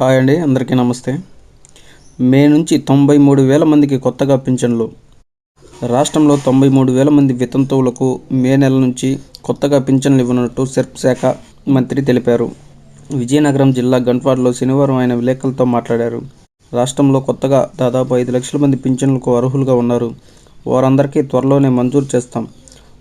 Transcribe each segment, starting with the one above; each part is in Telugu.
హాయ్ అండి అందరికీ నమస్తే. మే నుంచి తొంభై మూడు వేల మందికి కొత్తగా పింఛన్లు. రాష్ట్రంలో తొంభై మూడు వేల మంది వితంతువులకు మే నెల నుంచి కొత్తగా పింఛన్లు ఇవ్వనున్నట్టు సెర్ప్ శాఖ మంత్రి తెలిపారు. విజయనగరం జిల్లా గన్వాడలో శనివారం ఆయన విలేకరులతో మాట్లాడారు. రాష్ట్రంలో కొత్తగా దాదాపు ఐదు లక్షల మంది పింఛన్లకు అర్హులుగా ఉన్నారు. వారందరికీ త్వరలోనే మంజూరు చేస్తాం.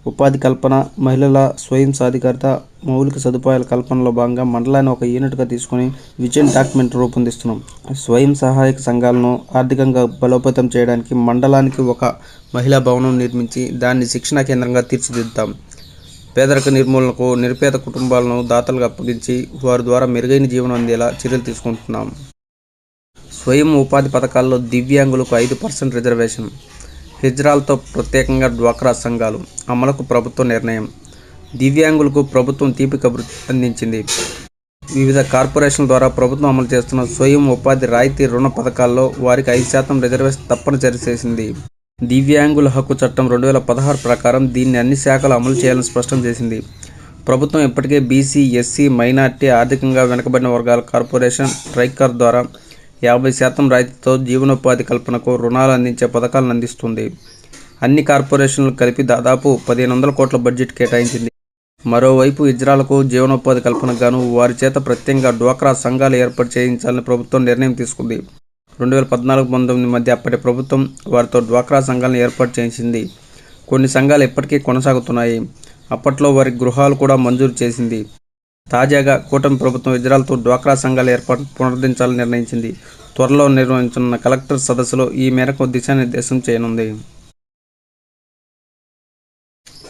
ఉపాధి కల్పన మహిళల స్వయం సాధికారత మౌలిక సదుపాయాల కల్పనలో భాగంగా మండలాన్ని ఒక యూనిట్గా తీసుకొని విజన్ డాక్యుమెంట్ రూపొందిస్తున్నాం. స్వయం సహాయక సంఘాలను ఆర్థికంగా బలోపేతం చేయడానికి మండలానికి ఒక మహిళా భవనం నిర్మించి దాన్ని శిక్షణా కేంద్రంగా తీర్చిదిద్దాం. పేదరిక నిర్మూలనకు నిరుపేద కుటుంబాలను దాతలుగా అప్పగించి వారి ద్వారా మెరుగైన జీవనం అందేలా చర్యలు తీసుకుంటున్నాం. స్వయం ఉపాధి పథకాల్లో దివ్యాంగులకు ఐదు పర్సెంట్ రిజర్వేషన్. హిజ్రాలతో ప్రత్యేకంగా డ్వాక్రా సంఘాలు అమలుకు ప్రభుత్వ నిర్ణయం. దివ్యాంగులకు ప్రభుత్వం తీపి కబురు అందించింది. వివిధ కార్పొరేషన్ల ద్వారా ప్రభుత్వం అమలు చేస్తున్న స్వయం ఉపాధి రాయితీ రుణ పథకాల్లో వారికి ఐదు శాతం రిజర్వేషన్ తప్పనిసరి చేసింది. దివ్యాంగుల హక్కు చట్టం రెండు వేల పదహారు ప్రకారం దీన్ని అన్ని శాఖలు అమలు చేయాలని స్పష్టం చేసింది. ప్రభుత్వం ఇప్పటికే బీసీ ఎస్సీ మైనార్టీ ఆర్థికంగా వెనుకబడిన వర్గాల కార్పొరేషన్ ట్రైకర్ ద్వారా యాభై శాతం రాయితీతో జీవనోపాధి కల్పనకు రుణాలు అందించే పథకాలను అందిస్తుంది. అన్ని కార్పొరేషన్లు కలిపి దాదాపు పదిహేను వందల కోట్ల బడ్జెట్ కేటాయించింది. మరోవైపు ఇజ్రాలకు జీవనోపాధి కల్పనకు గాను వారి చేత ప్రత్యేకంగా డ్వాక్రా సంఘాలు ఏర్పాటు చేయించాలని ప్రభుత్వం నిర్ణయం తీసుకుంది. రెండు వేల పద్నాలుగు పంతొమ్మిది మధ్య అప్పటి ప్రభుత్వం వారితో డ్వాక్రా సంఘాలను ఏర్పాటు చేయించింది. కొన్ని సంఘాలు ఇప్పటికీ కొనసాగుతున్నాయి. అప్పట్లో వారి గృహాలు కూడా మంజూరు చేసింది. తాజాగా కూటమి ప్రభుత్వం ఇజ్రాయల్తో డ్వాక్రా సంఘాల ఏర్పాటు పునరుద్ధరించాలని నిర్ణయించింది. త్వరలో నిర్వహించనున్న కలెక్టర్ సదస్సులో ఈ మేరకు దిశానిర్దేశం చేయనుంది.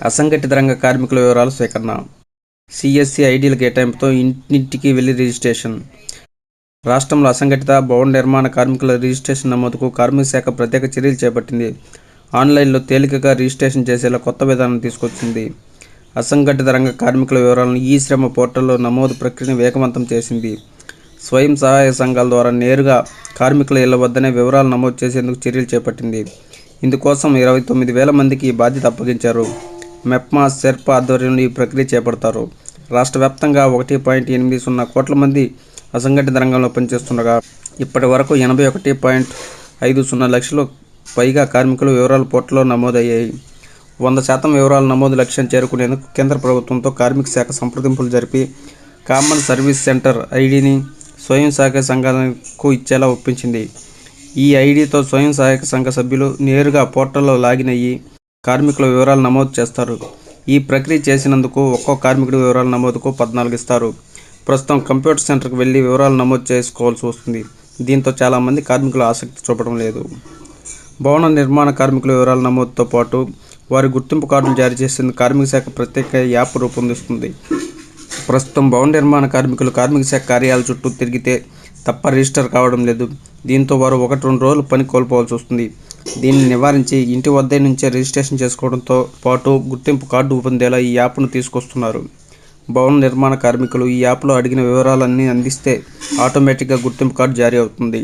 అసంఘటిత రంగ కార్మికుల వివరాల సేకరణ. సిఎస్సి ఐడీల కేటాయింపుతో ఇంటింటికి వెళ్ళి రిజిస్ట్రేషన్. రాష్ట్రంలో అసంఘటిత భవన నిర్మాణ కార్మికుల రిజిస్ట్రేషన్ నమోదుకు కార్మిక శాఖ ప్రత్యేక చర్యలు చేపట్టింది. ఆన్లైన్లో తేలికగా రిజిస్ట్రేషన్ చేసేలా కొత్త విధానం తీసుకొచ్చింది. అసంఘటిత రంగ కార్మికుల వివరాలను ఈ శ్రమ పోర్టల్లో నమోదు ప్రక్రియను వేగవంతం చేసింది. స్వయం సహాయ సంఘాల ద్వారా నేరుగా కార్మికుల ఇళ్ళ వద్దనే వివరాలు నమోదు చేసేందుకు చర్యలు చేపట్టింది. ఇందుకోసం ఇరవై తొమ్మిది వేల మందికి ఈ బాధ్యత అప్పగించారు. మెప్మా సెర్పా ఆధ్వర్యంలో ఈ ప్రక్రియ చేపడతారు. రాష్ట్ర వ్యాప్తంగా ఒకటి పాయింట్ ఎనిమిది సున్నా కోట్ల మంది అసంఘటిత రంగంలో పనిచేస్తుండగా ఇప్పటి వరకు ఎనభై ఒకటి పాయింట్ ఐదు సున్నా లక్షల పైగా కార్మికుల వివరాలు పోర్టల్లో నమోదయ్యాయి. వంద శాతం వివరాల నమోదు లక్ష్యం చేరుకునేందుకు కేంద్ర ప్రభుత్వంతో కార్మిక శాఖ సంప్రదింపులు జరిపి కామన్ సర్వీస్ సెంటర్ ఐడిని స్వయం సహాయక సంఘాలకు ఇచ్చేలా ఒప్పించింది. ఈ ఐడితో స్వయం సహాయక సంఘ సభ్యులు నేరుగా పోర్టల్లో లాగిన్ అయ్యి కార్మికుల వివరాలు నమోదు చేస్తారు. ఈ ప్రక్రియ చేసినందుకు ఒక్కో కార్మికుడి వివరాల నమోదుకు పద్నాలుగు ఇస్తారు. ప్రస్తుతం కంప్యూటర్ సెంటర్కి వెళ్ళి వివరాలు నమోదు చేసుకోవాల్సి వస్తుంది. దీంతో చాలామంది కార్మికులు ఆసక్తి చూపడం లేదు. భవన నిర్మాణ కార్మికుల వివరాల నమోదుతో పాటు వారి గుర్తింపు కార్డులు జారీ చేసింది కార్మిక శాఖ ప్రత్యేక యాప్ రూపొందిస్తుంది. ప్రస్తుతం భవన నిర్మాణ కార్మికులు కార్మిక శాఖ కార్యాల చుట్టూ తిరిగితే తప్ప రిజిస్టర్ కావడం లేదు. దీంతో వారు ఒకటి రెండు రోజులు పని కోల్పోవాల్సి వస్తుంది. దీన్ని నివారించి ఇంటి వద్దే నుంచే రిజిస్ట్రేషన్ చేసుకోవడంతో పాటు గుర్తింపు కార్డు పొందేలా ఈ యాప్ను తీసుకొస్తున్నారు. భవన నిర్మాణ కార్మికులు ఈ యాప్లో అడిగిన వివరాలన్నీ అందిస్తే ఆటోమేటిక్గా గుర్తింపు కార్డు జారీ అవుతుంది.